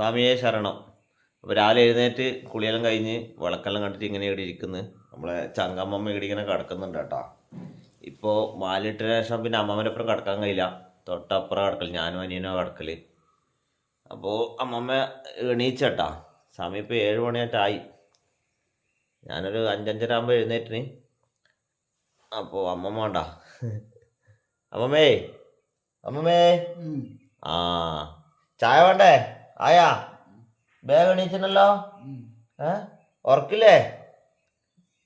സ്വാമിയെ ശരണം. അപ്പോൾ രാവിലെ എഴുന്നേറ്റ് കുളിയെല്ലാം കഴിഞ്ഞ് വിളക്കെല്ലാം കണ്ടിട്ട് ഇങ്ങനെ ഇവിടെ ഇരിക്കുന്നു. നമ്മളെ ചങ്കമ്മമ്മ ഇവിടെ ഇങ്ങനെ കിടക്കുന്നുണ്ട് കേട്ടോ. ഇപ്പോൾ മാലിട്ട ശേഷം പിന്നെ അമ്മമ്മന്റെ അപ്പുറം കിടക്കാൻ കഴിയില്ല. തൊട്ടപ്പുറം കിടക്കൽ ഞാനും അനിയനോ കിടക്കൽ അപ്പോൾ അമ്മമ്മ എണീച്ചേട്ടാ സമയം ഇപ്പോൾ ഏഴ് മണിയായിട്ടായി. ഞാനൊരു അഞ്ചഞ്ചര ആകുമ്പോൾ എഴുന്നേറ്റിന്. അപ്പോൾ അമ്മമ്മ വേണ്ട. അമ്മമ്മേ അമ്മമ്മേ. ആ ചായ വേണ്ടേ? ആയാ? വേഗം എണീച്ചിട്ടുണ്ടല്ലോ? ഏ? ഉറക്കില്ലേ?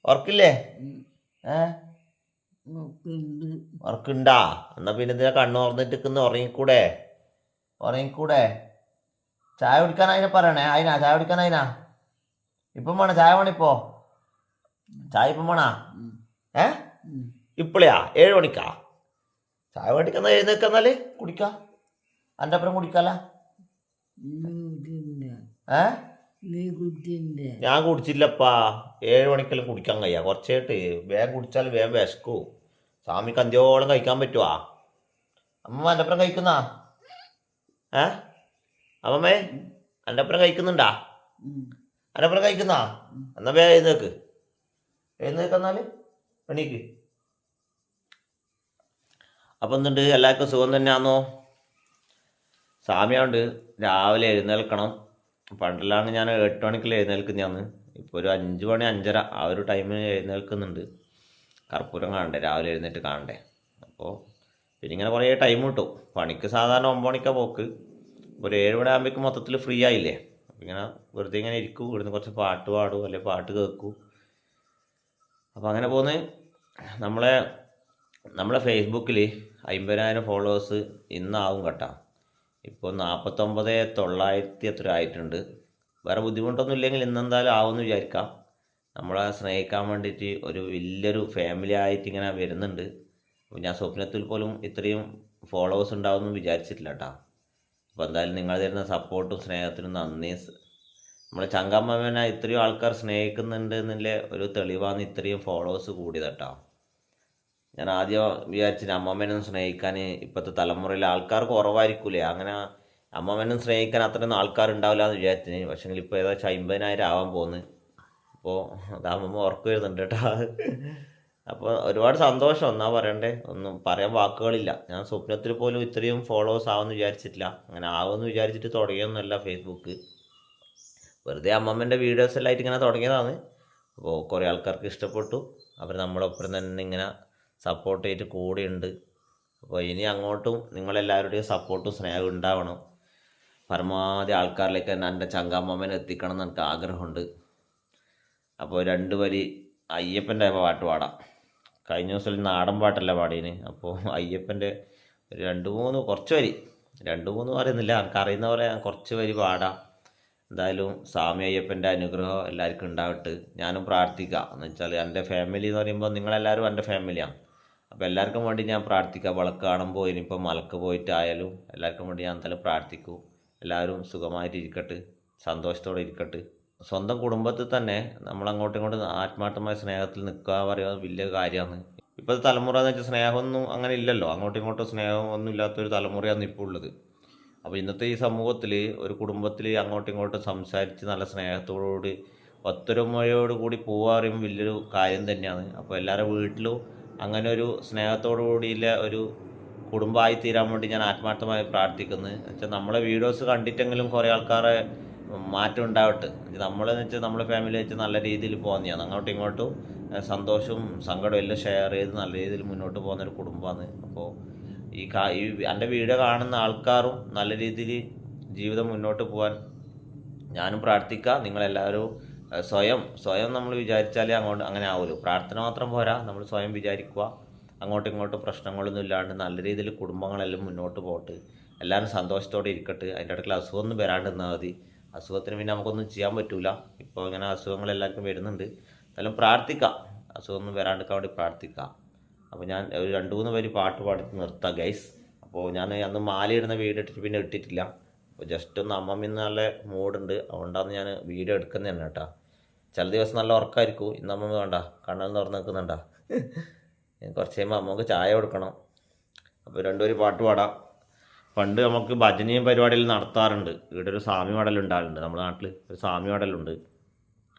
ഉറക്കില്ലേ? ഏ? ഉറക്കുണ്ടാ? എന്നാ പിന്നെ ഇതിനെ കണ്ണു തുറന്നിട്ട് നിൽക്കുന്ന ഉറങ്ങിക്കൂടെ? ഉറങ്ങിക്കൂടെ? ചായ കുടിക്കാൻ അതിനെ പറയണേ. അതിനാ ചായ കുടിക്കാൻ അതിനാ ഇപ്പം വേണം? ചായ വേണം ഇപ്പോ? ചായ ഇപ്പം വേണാ? ഏ? ഇപ്പളെയാ? ഏഴ് മണിക്കാ? ചായ വേണ്ടിക്കുന്ന എഴുന്നേക്കെന്നാൽ കുടിക്കാ. അന്റെ അപ്പുറം കുടിക്കാല? ഏ? ഞാൻ കുടിച്ചില്ലപ്പാ. ഏഴ് മണിക്കെല്ലാം കുടിക്കാൻ കഴിയാ. കുറച്ചായിട്ട് വേഗം കുടിച്ചാൽ വേഗം വിശക്കൂ. സ്വാമിക്ക് അന്ത്യോളം കഴിക്കാൻ പറ്റുവാ. അമ്മ എന്റെ അപ്പുറം കഴിക്കുന്നാ? ഏ? അമ്മമ്മേ എന്റെ അപ്പുറം കഴിക്കുന്നുണ്ടാ? എന്റെ അപ്പുറം കഴിക്കുന്നാ? എന്നാ വേഗം എഴുന്നേക്ക്. എഴുന്നേക്ക് എന്നാൽ? എണീക്ക്. അപ്പം എന്തുണ്ട്? എല്ലാവർക്കും സുഖം തന്നെയാണോ സാമ്യമുണ്ട് രാവിലെ എഴുന്നേൽക്കണം. പണ്ടെല്ലാം ഞാൻ എട്ട് മണിക്കെല്ലാം എഴുന്നേൽക്കുന്നതാണ് ഇപ്പോൾ ഒരു അഞ്ച് മണി അഞ്ചര ആ ഒരു ടൈമിന് എഴുന്നേൽക്കുന്നുണ്ട്. കർപ്പൂരം കാണണ്ടേ? രാവിലെ എഴുന്നേറ്റ് കാണണ്ടേ? അപ്പോൾ പിന്നെ ഇങ്ങനെ കുറേ ടൈം കിട്ടും പണിക്ക് സാധാരണ ഒമ്പത് മണിക്കാണ് പോക്ക്. ഒരു ഏഴ് മണി ആകുമ്പോഴേക്കും മൊത്തത്തിൽ ഫ്രീ ആയില്ലേ? ഇങ്ങനെ വെറുതെ ഇങ്ങനെ ഇരിക്കും. ഇവിടുന്ന് കുറച്ച് പാട്ട് പാടും അല്ലെങ്കിൽ പാട്ട് കേൾക്കും. അപ്പോൾ അങ്ങനെ പോന്ന് നമ്മളെ നമ്മളെ ഫേസ്ബുക്കിൽ അമ്പതിനായിരം ഫോളോവേഴ്സ് ഇന്നാവും കേട്ടോ. ഇപ്പോൾ നാൽപ്പത്തൊമ്പത് തൊള്ളായിരത്തി എത്ര ആയിട്ടുണ്ട് വേറെ ബുദ്ധിമുട്ടൊന്നും ഇല്ലെങ്കിൽ ഇന്നെന്തായാലും ആവുമെന്ന് വിചാരിക്കാം. നമ്മളെ സ്നേഹിക്കാൻ വേണ്ടിയിട്ട് ഒരു വലിയൊരു ഫാമിലി ആയിട്ട് ഇങ്ങനെ വരുന്നുണ്ട്. അപ്പോൾ ഞാൻ സ്വപ്നത്തിൽ പോലും ഇത്രയും ഫോളോവേഴ്സ് ഉണ്ടാവുമെന്ന് വിചാരിച്ചിട്ടില്ല കേട്ടോ. അപ്പോൾ എന്തായാലും നിങ്ങൾ തരുന്ന സപ്പോർട്ടും സ്നേഹത്തിനും നന്ദി. നമ്മളെ ചങ്കമ്മനെ ഇത്രയും ആൾക്കാർ സ്നേഹിക്കുന്നുണ്ട് എന്നുള്ള ഒരു തെളിവാണ് ഇത്രയും ഫോളോവേഴ്സ് കൂടിയത് കേട്ടോ. ഞാൻ ആദ്യം വിചാരിച്ചിട്ട് അമ്മമ്മേനൊന്നും സ്നേഹിക്കാൻ ഇപ്പോഴത്തെ തലമുറയിൽ ആൾക്കാർ കുറവായിരിക്കൂലേ? അങ്ങനെ അമ്മമ്മേനും സ്നേഹിക്കാൻ അത്രയൊന്നും ആൾക്കാരുണ്ടാവില്ല എന്ന് വിചാരിച്ചിന്. പക്ഷേ ഇപ്പോൾ ഏകദേശം അമ്പതിനായിരം ആവാൻ പോകുന്നു അപ്പോൾ അത് അമ്മമ്മ ഉറക്കം വരുന്നുണ്ട് കേട്ടോ. അപ്പോൾ ഒരുപാട് സന്തോഷം. എന്നാ പറയണ്ടേ? ഒന്നും പറയാൻ വാക്കുകളില്ല. ഞാൻ സ്വപ്നത്തിൽ പോലും ഇത്രയും ഫോളോവേഴ്സ് ആവുമെന്ന് വിചാരിച്ചിട്ടില്ല. അങ്ങനെ ആവുമെന്ന് വിചാരിച്ചിട്ട് തുടങ്ങിയൊന്നുമല്ല ഫേസ്ബുക്ക്. വെറുതെ അമ്മമ്മേന്റെ വീഡിയോസ് എല്ലാം ആയിട്ട് ഇങ്ങനെ തുടങ്ങിയതാണ്. അപ്പോൾ കുറേ ആൾക്കാർക്ക് ഇഷ്ടപ്പെട്ടു. അവർ നമ്മളൊപ്പം തന്നെ ഇങ്ങനെ സപ്പോർട്ട് ചെയ്തിട്ട് കൂടെയുണ്ട്. അപ്പോൾ ഇനി അങ്ങോട്ടും നിങ്ങളെല്ലാവരുടെയും സപ്പോർട്ടും സ്നേഹവും ഉണ്ടാവണം. പരമാവധി ആൾക്കാരിലേക്ക് എന്റെ ചങ്കാമ്മമ്മേനെ എത്തിക്കണം എന്ന് എനിക്ക് ആഗ്രഹമുണ്ട്. അപ്പോൾ രണ്ട് വരി അയ്യപ്പന്റെ പാട്ട് പാടാം. കഴിഞ്ഞ ദിവസം നാടൻ പാട്ടല്ല പാടീന് അപ്പോൾ അയ്യപ്പന്റെ ഒരു രണ്ട് മൂന്ന് കുറച്ച് വരി രണ്ട് മൂന്ന് പറയുന്നില്ല. എനിക്ക് അറിയുന്ന പോലെ ഞാൻ കുറച്ച് വരി പാടാം. എന്തായാലും സ്വാമി അയ്യപ്പന്റെ അനുഗ്രഹം എല്ലാവർക്കും ഉണ്ടാവട്ടെ. ഞാനും പ്രാർത്ഥിക്കാം. എന്ന് വെച്ചാൽ എന്റെ ഫാമിലി എന്ന് പറയുമ്പോൾ നിങ്ങളെല്ലാവരും എന്റെ ഫാമിലിയാണ് അപ്പോൾ എല്ലാവർക്കും വേണ്ടി ഞാൻ പ്രാർത്ഥിക്കാം. വിളക്ക് കാണുമ്പോൾ ഇനിയിപ്പോൾ മലക്ക് പോയിട്ടായാലും എല്ലാവർക്കും വേണ്ടി ഞാൻ എന്തായാലും പ്രാർത്ഥിക്കും. എല്ലാവരും സുഖമായിട്ട് ഇരിക്കട്ടെ സന്തോഷത്തോടെ ഇരിക്കട്ടെ. സ്വന്തം കുടുംബത്തിൽ തന്നെ നമ്മൾ അങ്ങോട്ടും ഇങ്ങോട്ടും ആത്മാർത്ഥമായ സ്നേഹത്തിൽ നിൽക്കുക പറയുന്നത് വലിയ കാര്യമാണ്. ഇപ്പോഴത്തെ തലമുറ എന്ന് വെച്ചാൽ സ്നേഹമൊന്നും അങ്ങനെ ഇല്ലല്ലോ. അങ്ങോട്ടും ഇങ്ങോട്ടും സ്നേഹം ഒന്നും ഇല്ലാത്തൊരു തലമുറയാണ് ഇപ്പോൾ ഉള്ളത്. അപ്പോൾ ഇന്നത്തെ ഈ സമൂഹത്തിൽ ഒരു കുടുംബത്തിൽ അങ്ങോട്ടും ഇങ്ങോട്ടും സംസാരിച്ച് നല്ല സ്നേഹത്തോടുകൂടി ഒത്തൊരുമയോട് കൂടി പറയുമ്പോൾ വലിയൊരു കാര്യം തന്നെയാണ്. അപ്പോൾ എല്ലാവരുടെ വീട്ടിലും അങ്ങനെ ഒരു സ്നേഹത്തോടു കൂടിയുള്ള ഒരു കുടുംബമായി തീരാൻ വേണ്ടി ഞാൻ ആത്മാർത്ഥമായി പ്രാർത്ഥിക്കുന്നു. വെച്ചാൽ നമ്മളെ വീഡിയോസ് കണ്ടിട്ടെങ്കിലും കുറേ ആൾക്കാരെ മാറ്റം ഉണ്ടാവട്ടെ. നമ്മളെന്ന് വെച്ചാൽ നമ്മളെ ഫാമിലി വെച്ച് നല്ല രീതിയിൽ പോകുന്നതാണ്. അങ്ങോട്ടും ഇങ്ങോട്ടും സന്തോഷവും സങ്കടവും എല്ലാം ഷെയർ ചെയ്ത് നല്ല രീതിയിൽ മുന്നോട്ട് പോകുന്ന ഒരു കുടുംബമാണ്. അപ്പോൾ ഈ കാ ഈ എന്റെ വീഡിയോ കാണുന്ന ആൾക്കാരും നല്ല രീതിയിൽ ജീവിതം മുന്നോട്ട് പോകാൻ ഞാനും പ്രാർത്ഥിക്കാം. നിങ്ങളെല്ലാവരും സ്വയം സ്വയം നമ്മൾ വിചാരിച്ചാലേ അങ്ങോട്ട് അങ്ങനെ ആവുമല്ലോ പ്രാർത്ഥന മാത്രം പോരാ. നമ്മൾ സ്വയം വിചാരിക്കുക. അങ്ങോട്ടും ഇങ്ങോട്ടും പ്രശ്നങ്ങളൊന്നും ഇല്ലാണ്ട് നല്ല രീതിയിൽ കുടുംബങ്ങളെല്ലാം മുന്നോട്ട് പോകട്ട് എല്ലാവരും സന്തോഷത്തോടെ ഇരിക്കട്ടെ. അതിന്റെ ഇടയ്ക്ക് അസുഖമൊന്നും വരാണ്ട് നിന്നാൽ മതി. അസുഖത്തിന് പിന്നെ നമുക്കൊന്നും ചെയ്യാൻ പറ്റൂല. ഇപ്പോൾ ഇങ്ങനെ അസുഖങ്ങൾ എല്ലാവർക്കും വരുന്നുണ്ട്. എന്തായാലും പ്രാർത്ഥിക്കാം. അസുഖമൊന്നും വരാണ്ടിരിക്കാൻ വേണ്ടി പ്രാർത്ഥിക്കാം. അപ്പോൾ ഞാൻ ഒരു രണ്ട് മൂന്ന് പേര് പാട്ട് പാടി നിർത്താം ഗൈസ് അപ്പോൾ ഞാൻ അന്ന് മാലയിടുന്ന വീഡിയോ ഇട്ടിട്ട് പിന്നെ ഇട്ടിട്ടില്ല. അപ്പോൾ ജസ്റ്റ് ഒന്ന് അമ്മമ്മ നല്ല മൂഡുണ്ട് അതുകൊണ്ടാണ് ഞാൻ വീഡിയോ എടുക്കുന്നതന്നെ കേട്ടോ. ചില ദിവസം നല്ല ഉറക്കമായിരിക്കും ഇന്ന് അമ്മ വേണ്ട കണ്ണൽ തുറന്ന് നിൽക്കുന്നുണ്ട. കുറച്ച് കഴിയുമ്പോൾ അമ്മയ്ക്ക് ചായ കൊടുക്കണം. അപ്പോൾ രണ്ടുപേരും പാട്ട് പാടാം. പണ്ട് നമുക്ക് ഭജനയും പരിപാടികൾ നടത്താറുണ്ട്. ഇവിടെ ഒരു സ്വാമി മടൽ ഉണ്ടാകുന്നുണ്ട് നമ്മുടെ നാട്ടിൽ ഒരു സ്വാമി മടലുണ്ട്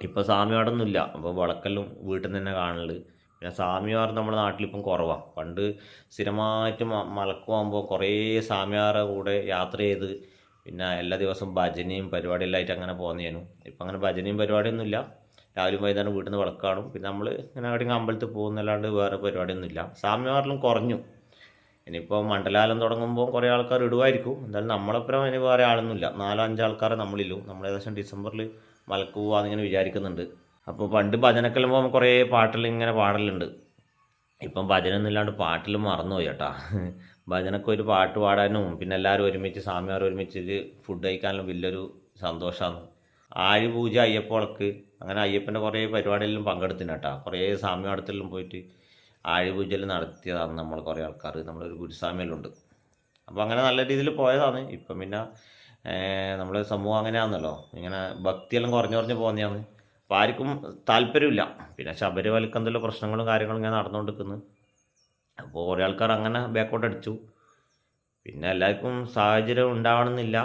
ഇപ്പോൾ സ്വാമി മടലൊന്നുമില്ല അപ്പോൾ വിളക്കെല്ലാം വീട്ടിൽ നിന്ന് തന്നെ കാണുന്നുണ്ട് പിന്നെ സ്വാമിമാർ നമ്മുടെ നാട്ടിലിപ്പം കുറവാണ് പണ്ട് സ്ഥിരമായിട്ട് മലക്കുവാകുമ്പോൾ മലക്ക് കുറേ സ്വാമിയാരുടെ കൂടെ യാത്ര ചെയ്ത് പിന്നെ എല്ലാ ദിവസവും ഭജനയും പരിപാടിയെല്ലാം ആയിട്ട് അങ്ങനെ പോകുന്നതിനും ഇപ്പം അങ്ങനെ ഭജനയും പരിപാടിയൊന്നുമില്ല. രാവിലെ വൈകുന്നേരം വീട്ടിൽ നിന്ന് വിളക്ക് കാണും. പിന്നെ നമ്മൾ ഇങ്ങനെ എവിടെയെങ്കിലും അമ്പലത്തിൽ പോകുന്നല്ലാണ്ട് വേറെ പരിപാടിയൊന്നുമില്ല. സാമ്യമാരിലും കുറഞ്ഞു. ഇനിയിപ്പോൾ മണ്ഡലാലം തുടങ്ങുമ്പോൾ കുറേ ആൾക്കാർ ഇടുമായിരിക്കും എന്തായാലും നമ്മളപ്പുറം ഇനി വേറെ ആളൊന്നുമില്ല. നാലോ അഞ്ചോ ആൾക്കാരെ നമ്മളില്ലു. നമ്മൾ ഏകദേശം ഡിസംബറിൽ മലക്ക് പോവാന്നിങ്ങനെ വിചാരിക്കുന്നുണ്ട്. അപ്പോൾ പണ്ട് ഭജനക്കെല്ലാം പോകുമ്പോൾ കുറേ പാട്ടിൽ ഇങ്ങനെ പാടലുണ്ട്. ഇപ്പം ഭജനൊന്നും ഇല്ലാണ്ട് പാട്ടിൽ മറന്നുപോയി ചേട്ടാ ഭജനക്ക് ഒരു പാട്ട് പാടാനും പിന്നെ എല്ലാവരും ഒരുമിച്ച് സ്വാമിമാർ ഒരുമിച്ച് ഫുഡ് കഴിക്കാനും വലിയൊരു സന്തോഷമാണ്. ആഴി പൂജ അയ്യപ്പളക്ക് അങ്ങനെ അയ്യപ്പന്റെ കുറേ പരിപാടികളിലും പങ്കെടുത്തിന് കേട്ടോ കുറേ സ്വാമിമാടത്തെല്ലാം പോയിട്ട് ആഴി പൂജയെല്ലാം നടത്തിയതാണ് നമ്മൾ കുറേ ആൾക്കാർ നമ്മളൊരു ഗുരുസ്വാമിയെല്ലാം ഉണ്ട് അപ്പോൾ അങ്ങനെ നല്ല രീതിയിൽ പോയതാണ്. ഇപ്പം പിന്നെ നമ്മുടെ സമൂഹം അങ്ങനെയാണല്ലോ ഇങ്ങനെ ഭക്തിയെല്ലാം കുറഞ്ഞു കുറഞ്ഞ് പോകുന്നതാണ് അപ്പോൾ ആർക്കും താല്പര്യമില്ല. പിന്നെ ശബരിമലക്ക് എന്തെല്ലാം പ്രശ്നങ്ങളും കാര്യങ്ങളും ഇങ്ങനെ നടന്നുകൊണ്ടിരിക്കുന്നു അപ്പോൾ കുറേ ആൾക്കാർ അങ്ങനെ ബാക്കോട്ട് അടിച്ചു. പിന്നെ എല്ലാവർക്കും സാഹചര്യം ഉണ്ടാവണമെന്നില്ല.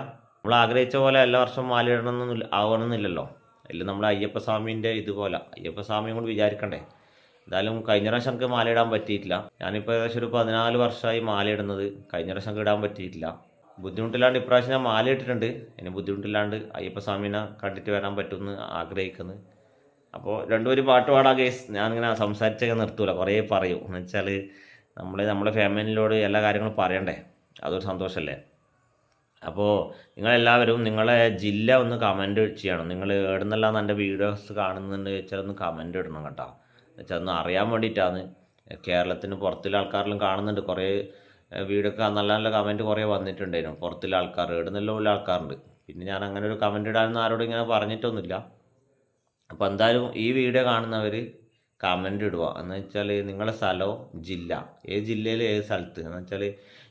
നമ്മൾ ആഗ്രഹിച്ച പോലെ എല്ലാ വർഷവും മാലയിടണമെന്ന് ആവണമെന്നില്ലല്ലോ. അതിൽ നമ്മൾ അയ്യപ്പ സ്വാമീന്റെ ഇതുപോലെ. അയ്യപ്പ സ്വാമിയും കൂടി വിചാരിക്കണ്ടേ. എന്തായാലും കഴിഞ്ഞ പ്രാവശ്യം എനിക്ക് മാലയിടാൻ പറ്റിയിട്ടില്ല. ഞാനിപ്പോൾ ഏകദേശം ഒരു പതിനാല് വർഷമായി മാലയിടുന്നത്. കഴിഞ്ഞ പ്രാവശ്യം ഇടാൻ പറ്റിയിട്ടില്ല. ബുദ്ധിമുട്ടില്ലാണ്ട് ഇപ്രാവശ്യം ഞാൻ മാല ഇട്ടിട്ടുണ്ട് ഇനി ബുദ്ധിമുട്ടില്ലാണ്ട് അയ്യപ്പ സ്വാമിനെ കണ്ടിട്ട് വരാൻ പറ്റുമെന്ന് ആഗ്രഹിക്കുന്നു. അപ്പോൾ രണ്ടുപേരും പാട്ട് പാടാ കേസ് ഞാനിങ്ങനെ സംസാരിച്ചൊക്കെ നിർത്തൂല. കുറേ പറയും. എന്ന് വെച്ചാൽ നമ്മൾ നമ്മുടെ ഫാമിലിയോട് എല്ലാ കാര്യങ്ങളും പറയണ്ടേ? അതൊരു സന്തോഷമല്ലേ? അപ്പോൾ നിങ്ങളെല്ലാവരും നിങ്ങളെ ജില്ല ഒന്ന് കമന്റ് ചെയ്യണം. നിങ്ങൾ എവിടുന്നെല്ലാം എന്റെ വീഡിയോസ് കാണുന്നുണ്ട് വെച്ചാൽ ഒന്ന് കമന്റ് ഇടണം കേട്ടോ. വെച്ചാൽ ഒന്ന് അറിയാൻ വേണ്ടിയിട്ടാണ്. കേരളത്തിന് പുറത്തുള്ള ആൾക്കാരെല്ലാം കാണുന്നുണ്ട്. കുറേ വീഡിയോ നല്ല നല്ല കമന്റ് കുറേ വന്നിട്ടുണ്ടായിരുന്നു. പുറത്തുള്ള ആൾക്കാർ എവിടുന്നെല്ലാം ഉള്ള ആൾക്കാരുണ്ട്. പിന്നെ ഞാൻ അങ്ങനെ ഒരു കമന്റ് ഇടാനൊന്നും ആരോടും ഇങ്ങനെ പറഞ്ഞിട്ടൊന്നുമില്ല. അപ്പോൾ എന്തായാലും ഈ വീഡിയോ കാണുന്നവർ കമന്റ് ഇടുക. എന്ന് വെച്ചാൽ നിങ്ങളുടെ സ്ഥലവും ജില്ല. ഏത് ജില്ലയിൽ ഏത് സ്ഥലത്ത്? എന്ന് വെച്ചാൽ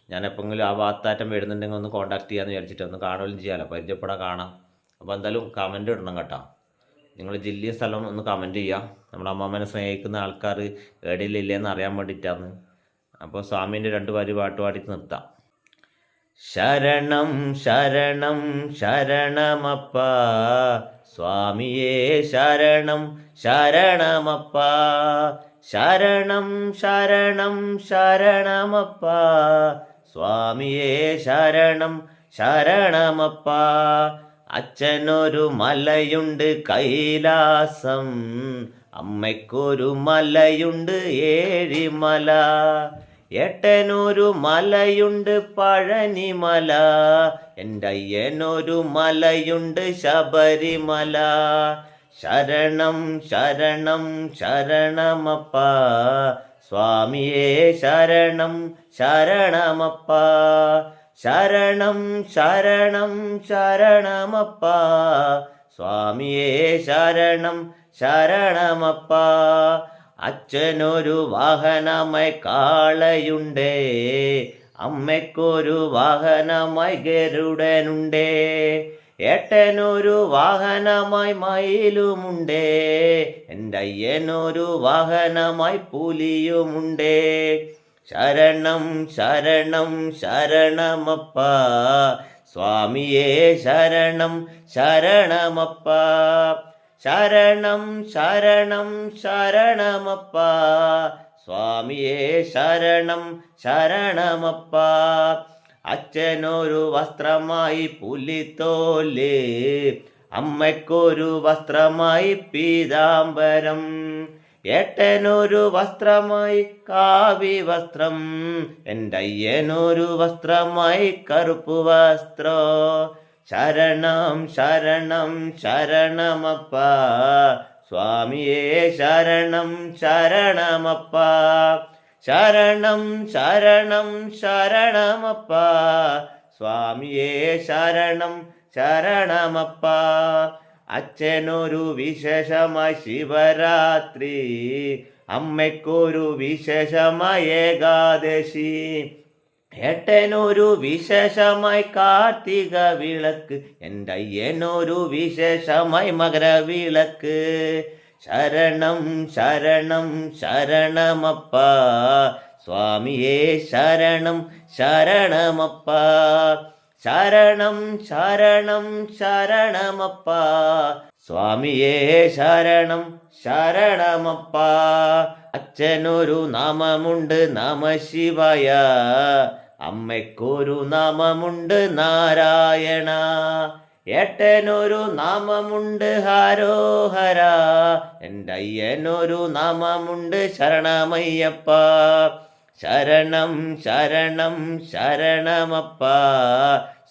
ഞാൻ എപ്പോഴെങ്കിലും ആ ഭാഗത്താറ്റം വരുന്നുണ്ടെങ്കിൽ ഒന്ന് കോൺടാക്ട് ചെയ്യാമെന്ന് വിചാരിച്ചിട്ട് ഒന്ന് കാണുകയും ചെയ്യാമല്ലോ പരിചയപ്പെടാൻ കാണാം. അപ്പോൾ എന്തായാലും കമന്റ് ഇടണം കേട്ടോ. നിങ്ങൾ ജില്ലയും സ്ഥലം ഒന്ന് കമന്റ് ചെയ്യുക നമ്മുടെ അമ്മാമ്മനെ സ്നേഹിക്കുന്ന ആൾക്കാർ എവിടെയില്ലെന്ന് അറിയാൻ വേണ്ടിയിട്ടാണ് അപ്പോൾ സ്വാമീന്റെ രണ്ട് വരി പാട്ട് പാടി നിർത്താം. ശരണം ശരണം ശരണമപ്പ. സ്വാമിയേ ശരണം ശരണമപ്പ. ശരണം ശരണം ശരണമപ്പ. സ്വാമിയേ ശരണം ശരണമപ്പ. അച്ഛനൊരു മലയുണ്ട് കൈലാസം അമ്മയ്ക്കൊരു മലയുണ്ട് ഏഴിമല. എട്ടനൊരു മലയുണ്ട് പഴനിമല എന്റെ അയ്യനൊരു മലയുണ്ട് ശബരിമല. ശരണം ശരണം ശരണമപ്പ. സ്വാമിയേ ശരണം ശരണമപ്പ. ശരണം ശരണം ശരണമപ്പ. സ്വാമിയേ ശരണം ശരണമപ്പ. അച്ഛനൊരു വാഹനമായി കാളയുണ്ടേ. അമ്മയ്ക്കൊരു വാഹനമായി ഗരുഡനുണ്ടേ. ഏട്ടനൊരു വാഹനമായി മയിലുമുണ്ടേ എന്റെ അയ്യനൊരു വാഹനമായി പുലിയുമുണ്ടേ. ശരണം ശരണം ശരണമപ്പ സ്വാമിയേ ശരണം ശരണമപ്പ. ശരണം ശരണം ശരണമപ്പ സ്വാമിയേ ശരണം ശരണമപ്പ. അച്ഛനൊരു വസ്ത്രമായി പുലിത്തോൽ അമ്മയ്ക്കൊരു വസ്ത്രമായി പീതാംബരം ഏട്ടനൊരു വസ്ത്രമായി കാവി വസ്ത്രം എന്റെ അയ്യനൊരു വസ്ത്രമായി കറുപ്പ് വസ്ത്രോ. ശരണം ശരണം ശരണമപ്പ സ്വാമിയേ ശരണം ശരണമപ്പ. ശരണം ശരണം ശരണമപ്പ. സ്വാമിയേ ശരണം ശരണമപ്പ. അച്ഛനൊരു വിശേഷമായി ശിവരാത്രി. അമ്മയ്ക്കൊരു വിശേഷമായ ഏകാദശി. ഏട്ടനൊരു വിശേഷമായി കാർത്തിക വിളക്ക്. എന്റെ അയ്യനൊരു വിശേഷമായി മകരവിളക്ക്. ശരണം ശരണം ശരണമപ്പ. സ്വാമിയേ ശരണം ശരണമപ്പ. ശരണം ശരണം ശരണമപ്പ. സ്വാമിയേ ശരണം ശരണമപ്പ. അച്ഛനൊരു നാമമുണ്ട് നമ ശിവായ അമ്മയ്ക്കൊരു നാമമുണ്ട് നാരായണ. ഏട്ടനൊരു നാമമുണ്ട് ഹാരോഹര. എന്റെ അയ്യനൊരു നാമമുണ്ട് ശരണമയ്യപ്പ. ശരണം ശരണം ശരണമപ്പ.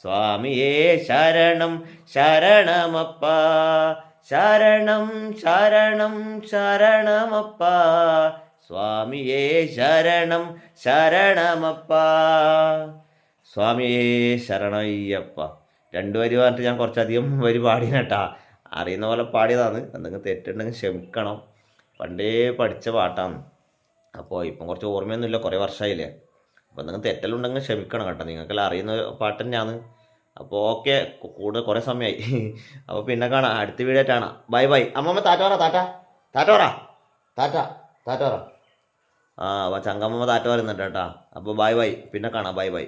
സ്വാമിയേ ശരണം ശരണമപ്പ. ശരണം ശരണം ശരണമപ്പ. സ്വാമിയേ ശരണം ശരണമപ്പ. സ്വാമിയേ ശരണയ്യപ്പ. രണ്ടു വരി പറഞ്ഞിട്ട് ഞാൻ കുറച്ചധികം വരി പാടിനട്ടാ അറിയുന്ന പോലെ പാടിയതാണ്. എന്തെങ്കിലും തെറ്റുണ്ടെങ്കിൽ ക്ഷമിക്കണം. പണ്ടേ പഠിച്ച പാട്ടാണ്. അപ്പോൾ ഇപ്പം കുറച്ച് ഓർമ്മയൊന്നുമില്ല. കുറേ വർഷമായില്ലേ. അപ്പോൾ എന്തെങ്കിലും തെറ്റലുണ്ടെങ്കിൽ ക്ഷമിക്കണം കേട്ടോ. നിങ്ങൾക്കെല്ലാം അറിയുന്ന പാട്ട് തന്നെയാണ്. അപ്പോൾ ഓക്കെ. കൂടുതൽ കുറേ സമയമായി. അപ്പോൾ പിന്നെ കാണാം. അടുത്ത വീഡിയോ ആയിട്ടാണ്. Bye bye. അമ്മമ്മ താറ്റോറ താറ്റ താറ്റോറ താറ്റ താറ്റോറ ആ അപ്പോൾ ചങ്കമ്മ താറ്റ പറയുന്നുണ്ട് കേട്ടോ. അപ്പോൾ ബൈ ബൈ. പിന്നെ കാണാം. Bye bye.